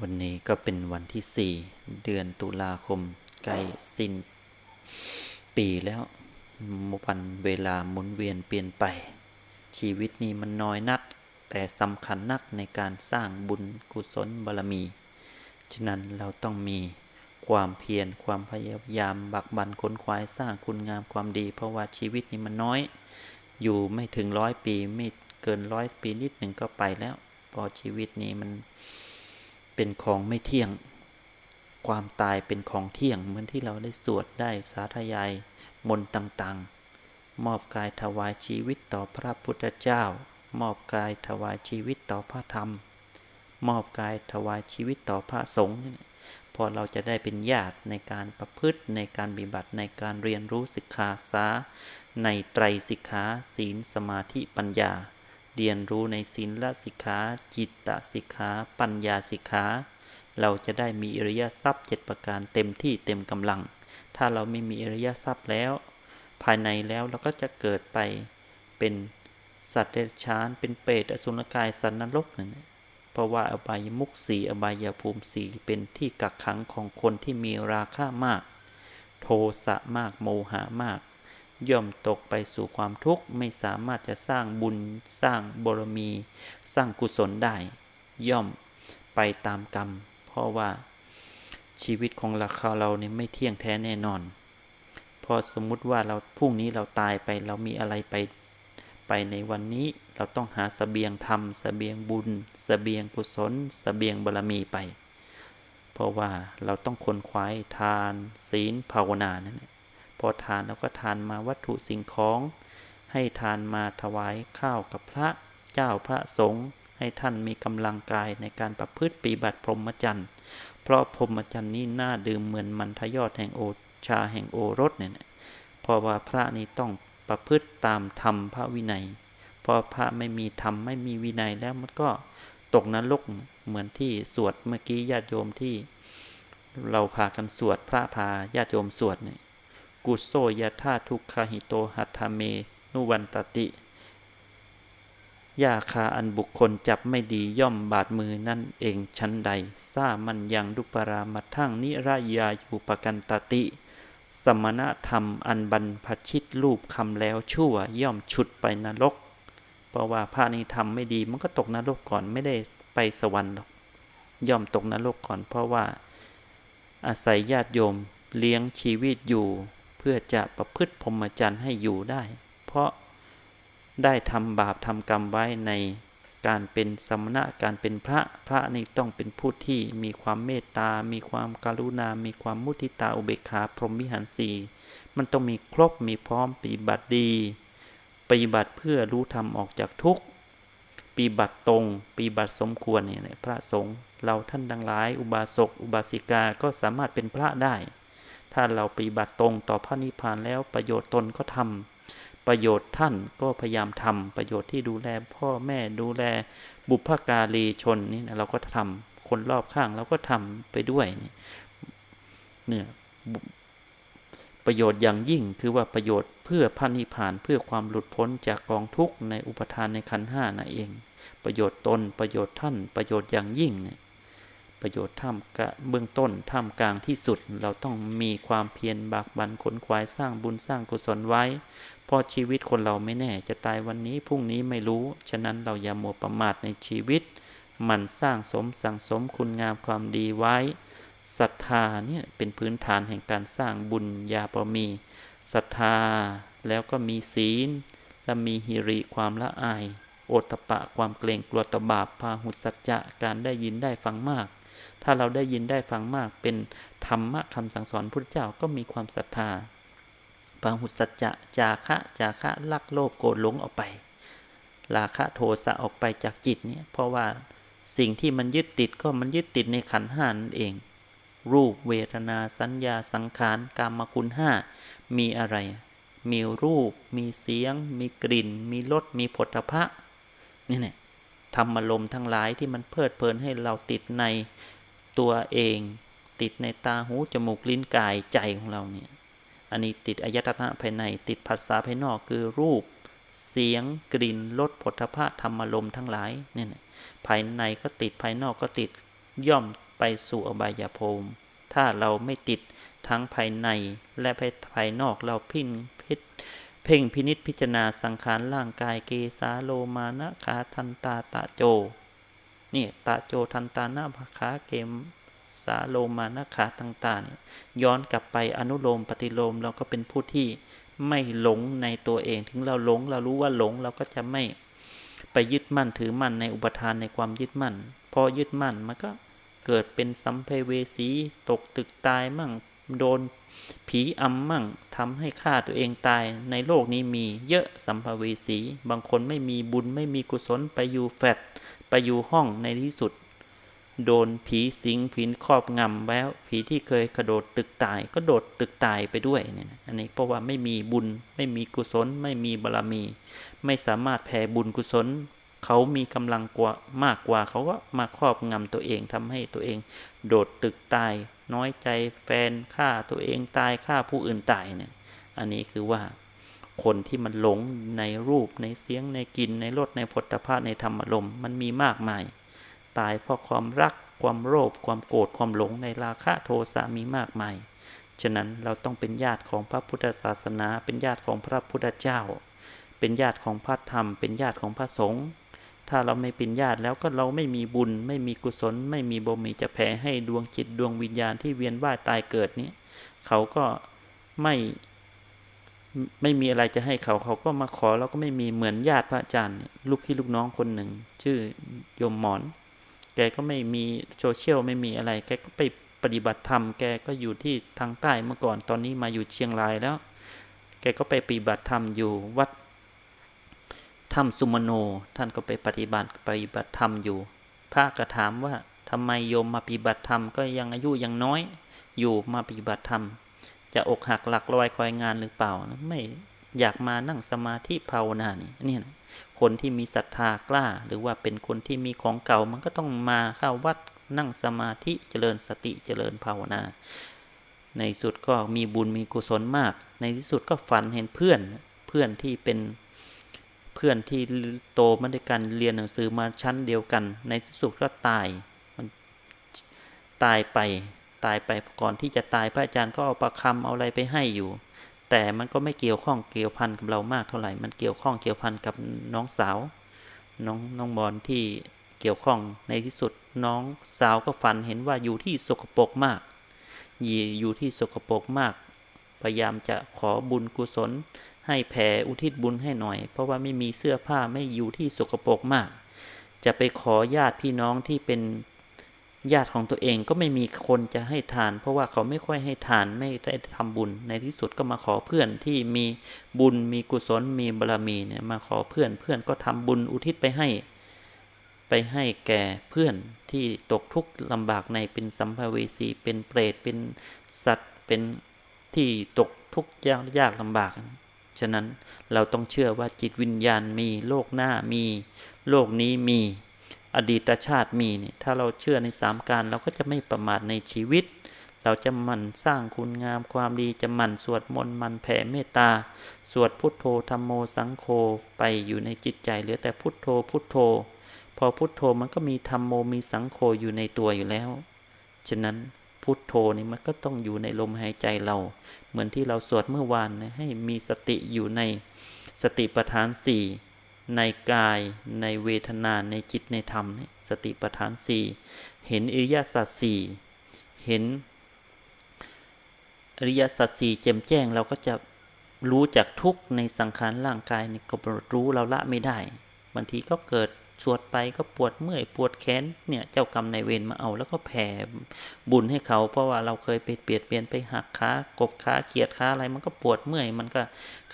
วันนี้ก็เป็นวันที่สี่เดือนตุลาคม ใกล้สิ้นปีแล้ววันเวลาหมุนเวียนเปลี่ยนไป ชีวิตนี้มันน้อยนัก แต่สำคัญนักในการสร้างบุญกุศลบารมี ฉะนั้นเราต้องมีความเพียรความพยายามบักบันค้นควาสร้างคุณงามความดี เพราะว่าชีวิตนี้มันน้อย อยู่ไม่ถึงร้อยปีไม่เกินร้อยปีนิดหนึ่งก็ไปแล้ว พอชีวิตนี้มัน เป็นของไม่เที่ยง ความตายเป็นของเที่ยง เหมือนที่เราได้สวดได้สาธยายมนต์ต่างๆ มอบกายถวายชีวิตต่อพระพุทธเจ้า มอบกายถวายชีวิตต่อพระธรรม มอบกายถวายชีวิตต่อพระสงฆ์พอเราจะได้เป็นญาติในการประพฤติในการบิบัติในการเรียนรู้สิกขาสาในไตรสิกขาศีลสมาธิปัญญา เรียนรู้ในศีลละสิกขาจิตตสิกขาปัญญาสิกขาเราจะได้มีอริยทรัพย์เจ็ดประการเต็มที่เต็มกำลัง ถ้าเราไม่มีอริยทรัพย์แล้ว ภายในแล้วเราก็จะเกิดไปเป็นสัตว์เดรัจฉานเป็นเปรตอสุรกายสันนรกนั่นเพราะว่าอบายมุขสีอบายภูมิสีเป็นที่กักขังของคนที่มีราคามาก โทสะมากโมหะมาก ย่อมตกไปสู่ความทุกข์ไม่สามารถจะสร้างบุญสร้างบารมี สร้างกุศลได้ ย่อมไปตามกรรม เพราะว่าชีวิตของเราเราเนี่ยไม่เที่ยงแท้แน่นอน พอสมมุติว่าเราพรุ่งนี้เราตายไปเรามีอะไรไปไปในวันนี้เราต้องหาสเสบียงธรรมสเสบียงบุญสเสบียงกุศลสเสบียงบารมีไป เพราะว่าเราต้องคนควายทานศีลภาวนานั่นแหละ พอทานเราก็ทานมาวัตถุสิ่งของ ให้ทานมาถวายข้าวกับพระเจ้าพระสงฆ์ให้ท่านมีกำลังกายในการประพฤติปฏิบัติพรหมจรรย์เพราะพรหมจรรย์นี้น่าดื่มเหมือนมันทยอดแห่งโอชาแห่งโอรสเนี่ยเพราะว่าพระนี้ต้องประพฤติตามธรรมพระวินัยพอพระไม่มีธรรมไม่มีวินัยแล้วมันก็ตกนรกเหมือนที่สวดเมื่อกี้ญาติโยมที่ เราพากันสวดพระพาญาติโยมสวดเนี่ย กุโซยะธาทุกขหิโตหัตถเม นุวันตติยาคาอันบุคคลจับไม่ดีย่อมบาดมือนั่นเองชั้นใดซามันยังดุปรามัทั้งนิรายาอยู่ปกันตติ สมณธรรมอันบรรพชิตรูปคำแล้วชั่วย่อมฉุดไปนรก เพราะว่าพระนี้ทำไม่ดีมันก็ตกนรกก่อนไม่ได้ไปสวรรค์หรอกย่อมตกนรกก่อนเพราะว่า อาศัยญาติโยมเลี้ยงชีวิตอยู่ พื่อจะประพฤติพรหมจรรย์ให้อยู่ได้ เพราะได้ทำบาปทำกรรมไว้ในการเป็นสมณะการเป็นพระพระนี่ต้องเป็นผู้ที่มีความเมตตา มีความกรุณา มีความมุทิตาอุเบกขาพรหมวิหารสีมันต้องมีครบมีพร้อมปฏิบัติดีปฏิบัติเพื่อรู้ธรรมออกจากทุกข์ปฏิบัติตรงปฏิบัติสมควรเนี่ยพระสงฆ์เราท่านดังหลาย อุบาสกอุบาสิกาก็สามารถเป็นพระได้ ถ้าเราปฏิบัติตรงต่อพระนิพพานแล้วประโยชน์ตนก็ทำประโยชน์ท่านก็พยายามทำประโยชน์ที่ดูแลพ่อแม่ดูแล บุพการีชนนี่นะเราก็ทำคนรอบข้างเราก็ทำไปด้วยเนี่ยประโยชน์อย่างยิ่งคือว่าประโยชน์เพื่อพันนิพานเพื่อความหลุดพ้นจากกองทุกข์ในอุปทานในขันห้านั่นเอง ประโยชน์ตนประโยชน์ท่านประโยชน์อย่างยิ่งเนี่ย ประโยชน์ท่ามกเบื้องต้นท่ามกลางที่สุด เราต้องมีความเพียรบากบันขนควายสร้างบุญสร้างกุศลไว้เพราะชีวิตคนเราไม่แน่จะตายวันนี้พรุ่งนี้ไม่รู้ ฉะนั้นเราอย่ามัวประมาทในชีวิต มันสร้างสมสั่งสมคุณงามความดีไว้ศรัทธาเนี่ยเป็นพื้นฐานแห่งการสร้างบุญญาปรมีศรัทธาแล้วก็มีศีล และมีหิริความละอาย โอตปะความเกรงกลัวตบาปพาหุสัจจะการได้ยินได้ฟังมาก ถ้าเราได้ยินได้ฟังมากเป็นธรรมะคำสั่งสอนพระเจ้าก็มีความศรัทธาปหุสัจจะจาคะจาคะลักโลภโกรธหลงออกไป ราคะโทสะออกไปจากจิตเนี่ยเพราะว่าสิ่งที่มันยึดติดก็มันยึดติดในขันห้านั่นเอง รูปเวทนาสัญญาสังขารกรรมคุณห้ามีอะไร มีรูป มีเสียง มีกลิ่น มีรสมีผลพะนี่เนี่ยธรรมลมทั้งหลายที่มันเพลิดเพลินให้เราติดใน ตัวเอง ติดในตาหูจมูกลิ้นกายใจของเราเนี่ยอันนี้ติดอายตนะภายในติดภาษาภายนอกคือรูป เสียงกลิ่นรสผลพะธรรมลมทั้งหลายเนี่ยภายในก็ติดภายนอกก็ติดย่อมไปสู่อบายภูมิถ้าเราไม่ติดทั้งภายในและภายนอกเราพินพิษเพ่งพินิษพิจารณาสังขารร่างกายเกสาโลมานะขาทันตาตะโจ นี่ตะโจทันตานาภขาเกมสาโลมานะขาต่างๆนี่ย้อนกลับไปอนุโลมปฏิโลมเราก็เป็นผู้ที่ไม่หลงในตัวเอง ถึงเราหลงเรารู้ว่าหลงเราก็จะไม่ไปยึดมั่นถือมั่นในอุปทานในความยึดมั่น พอยึดมั่นมันก็เกิดเป็นสัมภเวสีตกตึกตายมั่งโดนผีอำมั่งทำให้ฆ่าตัวเองตายในโลกนี้มีเยอะสัมภเวสี บางคนไม่มีบุญไม่มีกุศลไปอยู่แฟด ไปอยู่ห้องในที่สุด โดนผีสิงผีครอบงำแล้ว ผีที่เคยกระโดดตึกตายก็โดดตึกตายไปด้วยเนี่ยอันนี้เพราะว่าไม่มีบุญไม่มีกุศล ไม่มีบารรมี ไม่สามารถแผ่บุญกุศล เขามีกำลังกว่ามากกว่าเขาก็มาครอบงำตัวเองทำให้ตัวเอง โดดตึกตาย น้อยใจแฟนฆ่าตัวเองตายฆ่าผู้อื่นตายเนี่ยอันนี้คือว่า คนที่มันหลงในรูปในเสียงในกลิ่นในรสในผลพาในธรรมอารมณ์มันมีมากมาย ตายเพราะความรักความโลภความโกรธความหลงในราคะโทสะมีมากมาย ฉะนั้นเราต้องเป็นญาติของพระพุทธศาสนา เป็นญาติของพระพุทธเจ้า เป็นญาติของพระธรรม เป็นญาติของพระสงฆ์ถ้าเราไม่เป็นญาติแล้วก็เราไม่มีบุญ ไม่มีกุศล ไม่มีบ่มีจะแผ่ให้ดวงจิตดวงวิญญาณที่เวียนว่ายตายเกิดนี้เขาก็ไม่ ไม่มีอะไรจะให้เขาเขาก็มาขอเราก็ไม่มีเหมือนญาติพระอาจารย์ลูกพี่ลูกน้องคนหนึ่ง ชื่อโยมหมอน แกก็ไม่มีโซเชียลไม่มีอะไร แกก็ไปปฏิบัติธรรมแกก็อยู่ที่ทางใต้เมื่อก่อนตอนนี้มาอยู่เชียงรายแล้ว แกก็ไปปฏิบัติธรรมอยู่วัดถ้ำสุมโน ท่านก็ไปปฏิบัติปฏิบัติธรรมอยู่พระก็ถามว่าทำไมโยมมาปฏิบัติธรรมก็ยังอายุยังน้อย อยู่มาปฏิบัติธรรม จะอกหักหลักลอยคอยงานหรือเปล่านะไม่อยากมานั่งสมาธิภาวนานี่นี่นะคนที่มีศรัทธากล้า หรือว่าเป็นคนที่มีของเก่ามันก็ต้องมาเข้าวัดนั่งสมาธิเจริญสติเจริญภาวนา ในสุดก็มีบุญมีกุศลมาก ในที่สุดก็ฝันเห็นเพื่อนเพื่อนที่เป็นเพื่อนที่โตมาด้วยกันเรียนหนังสือมาชั้นเดียวกัน ในที่สุดก็ตายมันตายไป ตายไปก่อนที่จะตายพระอาจารย์ก็เอาประคำเอาอะไรไปให้อยู่ แต่มันก็ไม่เกี่ยวข้องเกี่ยวพันกับเรามากเท่าไหร่มันเกี่ยวข้องเกี่ยวพันกับน้องสาว น้องน้องบอลที่เกี่ยวข้องในที่สุดน้องสาวก็ฝันเห็นว่าอยู่ที่สกปรกมากยีอยู่ที่สกปรกมาก พยายามจะขอบุญกุศล ให้แผ่อุทิศบุญให้หน่อย เพราะว่าไม่มีเสื้อผ้าไม่อยู่ที่สกปรกมาก จะไปขอญาติพี่น้องที่เป็น ญาติของตัวเองก็ไม่มีคนจะให้ทาน เพราะว่าเขาไม่ค่อยให้ทานไม่ได้ทำบุญ ในที่สุดก็มาขอเพื่อนที่มีบุญมีกุศลมีบารรมีเนี่ยมาขอเพื่อนเพื่อนก็ทำบุญอุทิศไปให้ ไปให้แก่เพื่อนที่ตกทุกข์ลำบากในเป็นสัมภเวสีเป็นเปรตเป็นสัตว์เป็นที่ตกทุกข์ยากยากลำบาก ฉะนั้นเราต้องเชื่อว่าจิตวิญญาณมีโลกหน้ามี โลกนี้มี อดีตชาติมีเนี่ยถ้าเราเชื่อในสามการเราก็จะไม่ประมาทในชีวิต เราจะหมั่นสร้างคุณงามความดีจะหมั่นสวดมนต์มันแผ่เมตตา สวดพุทโธธรรมโมสังโฆไปอยู่ในจิตใจเหลือแต่พุทโธพุทโธ พอพุทโธมันก็มีธรรมโมมีสังโฆอยู่ในตัวอยู่แล้ว ฉะนั้นพุทโธนี่มันก็ต้องอยู่ในลมหายใจเรา เหมือนที่เราสวดเมื่อวานนะให้มีสติอยู่ในสติปัฏฐานสี่ ในกาย ในเวทนา ในจิต ในธรรม สติปัฏฐานสี่เห็นอริยสัจสี่เห็นอริยสัจสี่แจ่มแจ้งเราก็จะรู้จากทุกในสังขารร่างกายนี่ก็รู้เราละไม่ได้บางทีก็เกิด สวดไปก็ปวดเมื่อยปวดแขนเนี่ยเจ้ากรรมนายเวรมาเอา แล้วก็แผ่บุญให้เขา เพราะว่าเราเคยไปเปลี่ยนเปลี่ยนไปหักขากบขาเกียดขาอะไรมันก็ปวดเมื่อย มันก็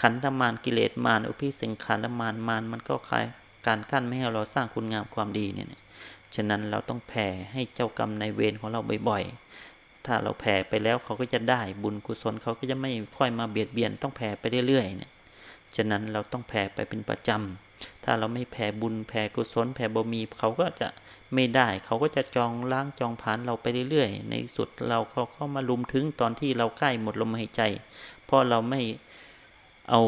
ขันธมานกิเลสมานอุพิสิงขันธมานมานมันก็คลายการกั้นไม่ให้เราสร้างคุณงามความดีเนี่ยฉะนั้นเราต้องแผ่ให้เจ้ากรรมนายเวรของเราบ่อยๆ ถ้าเราแผ่ไปแล้วเขาก็จะได้บุญกุศลเขาก็จะไม่ค่อยมาเบียดเบียนต้องแผ่ไปเรื่อยๆเนี่ย ฉะนั้นเราต้องแผ่ไปเป็นประจำ ถ้าเราไม่แผ่บุญแผ่กุศลแผ่บารมีเขาก็จะไม่ได้ เขาก็จะจองล้างจองผ่านเราไปเรื่อยๆ ในสุดเราเขาเข้ามาลุมถึงตอนที่เราใกล้หมดลมหายใจ เพราะเราไม่เอา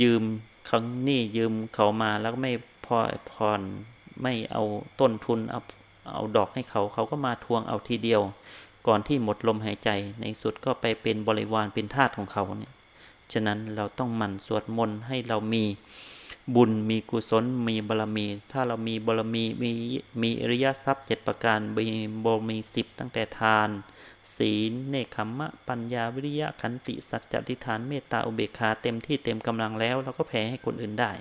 ยืมครั้งนี้ยืมเขามาแล้วไม่พอผ่อนไม่เอาต้นทุนเอาเอาดอกให้เขาเขาก็มาทวงเอาทีเดียว ก่อนที่หมดลมหายใจ ในสุดก็ไปเป็นบริวารเป็นทาสของเขาเนี่ยฉะนั้นเราต้องหมั่นสวดมนต์ให้เรามี บุญมีกุศลมีบารมี ถ้าเรามีบารมีมีมีอริยทรัพย์เจ็ดประการมีบารมีสิบตั้งแต่ทาน ศีลเนคขมมะ ปัญญาวิริยะขันติสัจจะทิฏฐานเมตตาอุเบกขาเต็มที่เต็มกำลังแล้วเราก็แผ่ให้คนอื่นได้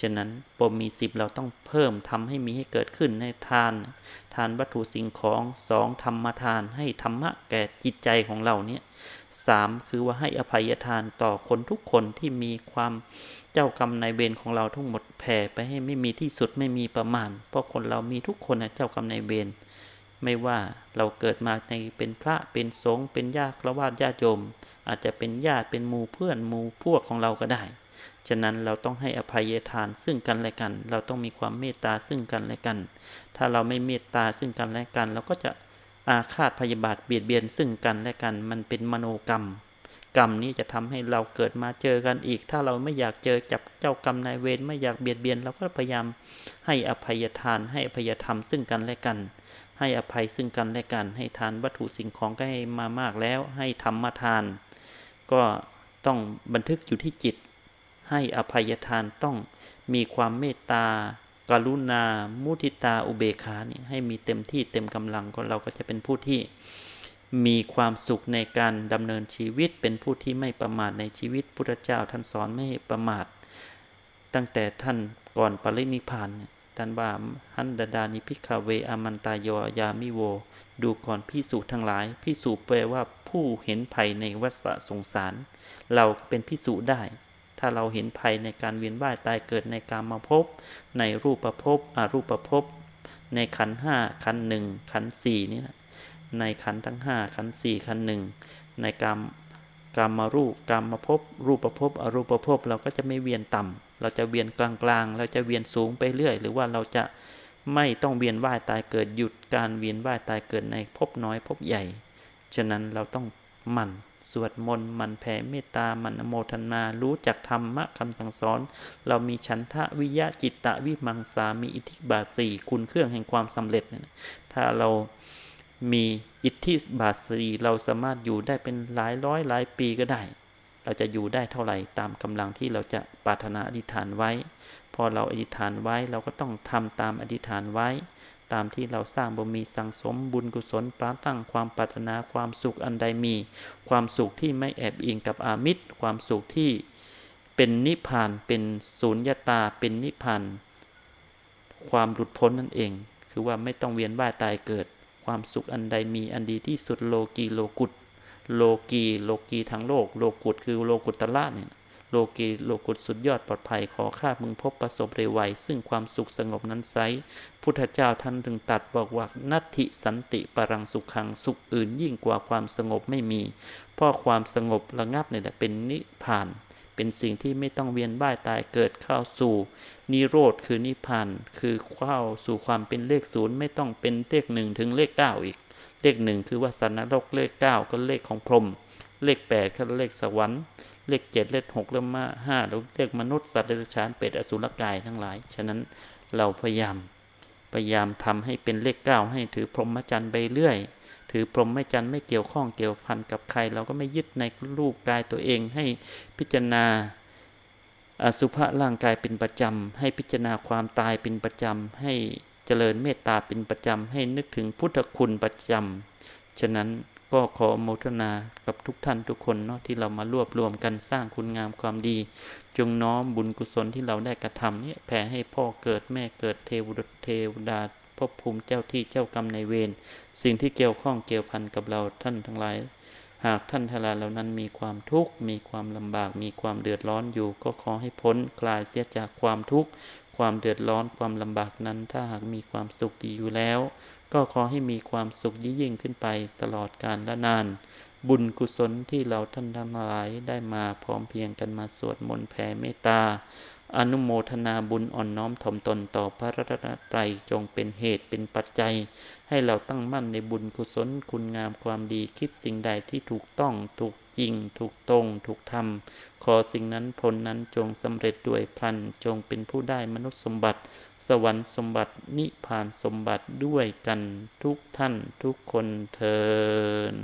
ฉะนั้นบารมีสิบเราต้องเพิ่มทำให้มีให้เกิดขึ้นในทาน ทานวัตถุสิ่งของสองธรรมทานให้ธรรมะแก่จิตใจของเราเนี่ยสามคือว่าให้อภัยทานต่อคนทุกคนที่มีความ เจ้ากรรมนายเวรของเราทั้งหมดแผ่ไปให้ไม่มีที่สุดไม่มีประมาณ เพราะคนเรามีทุกคนนะเจ้ากรรมนายเวรไม่ว่าเราเกิดมาในเป็นพระเป็นสงฆ์เป็นญาติละวาดญาติโยม อาจจะเป็นญาติเป็นหมู่เพื่อนหมู่พวกของเราก็ได้ ฉะนั้นเราต้องให้อภัยทานซึ่งกันและกัน เราต้องมีความเมตตาซึ่งกันและกัน ถ้าเราไม่เมตตาซึ่งกันและกัน เราก็จะอาฆาตพยาบาทเบียดเบียนซึ่งกันและกัน มันเป็นมโนกรรม กรรมนี้จะทำให้เราเกิดมาเจอกันอีก ถ้าเราไม่อยากเจอจับเจ้ากรรมนายเวรไม่อยากเบียดเบียนเราก็พยายามให้อภัยทาน ให้อภัยธรรมซึ่งกันและกัน ให้อภัยซึ่งกันและกัน ให้ทานวัตถุสิ่งของก็ให้มามากแล้ว ให้ธรรมทาน ก็ต้องบันทึกอยู่ที่จิต ให้อภัยทานต้องมีความเมตตากรุณา มุทิตา อุเบกขานี่ให้มีเต็มที่เต็มกำลังก็เราก็จะเป็นผู้ที่ มีความสุขในการดำเนินชีวิตเป็นผู้ที่ไม่ประมาทในชีวิตพุทธเจ้าท่านสอนไม่ประมาท ตั้งแต่ท่านก่อนปรินิพานเนี่ยท่านว่าหันดาดานิพิกาเวอามันตายโยามิโว ดูก่อนพิสูจทั้งหลายพิสูจแปลว่าผู้เห็นภัยในวัฏสงสาร เราเป็นพิสูจได้ ถ้าเราเห็นภัยในการเวียนว่ายตายเกิดในการมาภพในรูปประภพอารูปประภพในขันห้าขันหนึ่งขันสี่นี่นะ ในขันทั้งห้าขันสี่ขันหนึ่งในกามกามมารูปกามมาภพรูปประภพอรูปประภพเราก็จะไม่เวียนต่ำเราจะเวียนกลางๆ เราจะเวียนสูงไปเรื่อย หรือว่าเราจะไม่ต้องเวียนว่ายตายเกิดหยุดการเวียนว่ายตายเกิดในภพน้อยภพใหญ่ ฉะนั้นเราต้องหมั่นสวดมนต์มันแผ่เมตตามันโมทนา รู้จักธรรมะคำสั่งสอน เรามีฉันทะวิยะจิตตะวิมังสามีอิทธิบาสีคุณเครื่องแห่งความสำเร็จ ถ้าเรา มีอิทธิบาสีเราสามารถอยู่ได้เป็นหลายร้อยหลายปีก็ได้ เราจะอยู่ได้เท่าไหร่ตามกำลังที่เราจะปรารถนาอธิษฐานไว้ พอเราอธิษฐานไว้เราก็ต้องทำตามอธิษฐานไว้ ตามที่เราสร้างบ่มีสังสมบุญกุศลปราตั้งความปรารถนาความสุขอันใดมี ความสุขที่ไม่แอบอิงกับอามิตร ความสุขที่เป็นนิพพานเป็นศูนย์ยตาเป็นนิพพานความหลุดพ้นนั่นเอง คือว่าไม่ต้องเวียนว่ายตายเกิด ความสุขอันใดมีอันดีที่สุดโลกีโลกุตโลกีโลกีทั้งโลก โลกุตคือโลกุตตละเนี่ยโลกีโลกุตสุดยอดปลอดภัยขอข้ามึงพบประสบเรวไวซึ่งความสุขสงบนั้นไซพุทธเจ้าท่านถึงตัดบอกว่านัตถิสันติปรังสุขขังสุขอื่นยิ่งกว่าความสงบไม่มีเพราะความสงบระงับเนี่ยแหละเป็นนิพพาน เป็นสิ่งที่ไม่ต้องเวียนว่ายตายเกิดเข้าสู่นิโรธคือนิพพานคือเข้าสู่ความเป็นเลขศูนย์ไม่ต้องเป็นเลขหนึ่งถึงเลขเก้าอีก เลขหนึ่งคือว่าสันนรกเลขเก้าก็เลขของพรหมเลขแปดก็เลขสวรรค์ เลขเจ็ดเลขหกเลขมาห้าแล้วเลขมนุษย์สัตว์เดรัจฉานเป็ดอสุรกายทั้งหลาย ฉะนั้นเราพยายามพยายามทำให้เป็นเลขเก้าให้ถือพรหมจรรย์ไปเรื่อย ถือพรหมจรรย์ไม่เกี่ยวข้องเกี่ยวพันกับใคร เราก็ไม่ยึดในรูปกายตัวเองให้พิจารณาอสุภะร่างกายเป็นประจำ ให้พิจารณาความตายเป็นประจำ ให้เจริญเมตตาเป็นประจำ ให้นึกถึงพุทธคุณประจำ ฉะนั้นก็ขอโมทนากับทุกท่านทุกคนเนาะที่เรามารวบรวมกันสร้างคุณงามความดี จงน้อมบุญกุศลที่เราได้กระทำนี่แผ่ให้พ่อเกิดแม่เกิดเทวดาเทวดา ภพภูมิเจ้าที่เจ้ากรรมในเวรสิ่งที่เกี่ยวข้องเกี่ยวพันกับเราท่านทั้งหลาย หากท่านทลายเหล่านั้นมีความทุกข์มีความลำบาก มีความเดือดร้อนอยู่ ก็ขอให้พ้นคลายเสียจากความทุกข์ความเดือดร้อนความลำบากนั้น ถ้าหากมีความสุขดีอยู่แล้ว ก็ขอให้มีความสุขยิ่งขึ้นไปตลอดกาลและนาน บุญกุศลที่เราท่านทั้งหลายได้มาพร้อมเพียงกันมาสวดมนต์แผ่เมตตา อนุโมทนาบุญอ่อนน้อมถ่อมตนต่อพระรัตนตรัยจงเป็นเหตุเป็นปัจจัย ให้เราตั้งมั่นในบุญกุศลคุณงามความดีคิดสิ่งใดที่ถูกต้องถูกจริง ถูกตรง ถูกทำขอสิ่งนั้นผลนั้นจงสำเร็จด้วยพลันจงเป็นผู้ได้มนุษย์สมบัติ สวรรค์สมบัตินิพพานสมบัติด้วยกันทุกท่านทุกคนเทิน